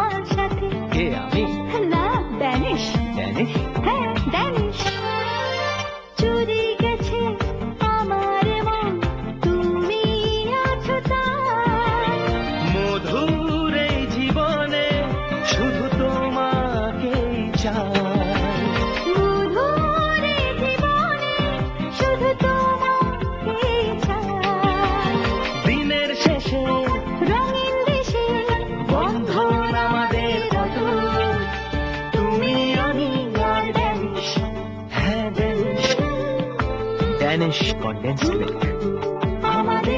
আমার সাথে কে আমি? না ড্যানিশ ড্যানিশ হ্যাঁ ড্যানিশ চুরি গেছে আমার মন তুমি আছো তার মধুর এই জীবনে শুধু তোমাকেই চাই। Spanish condensed milk.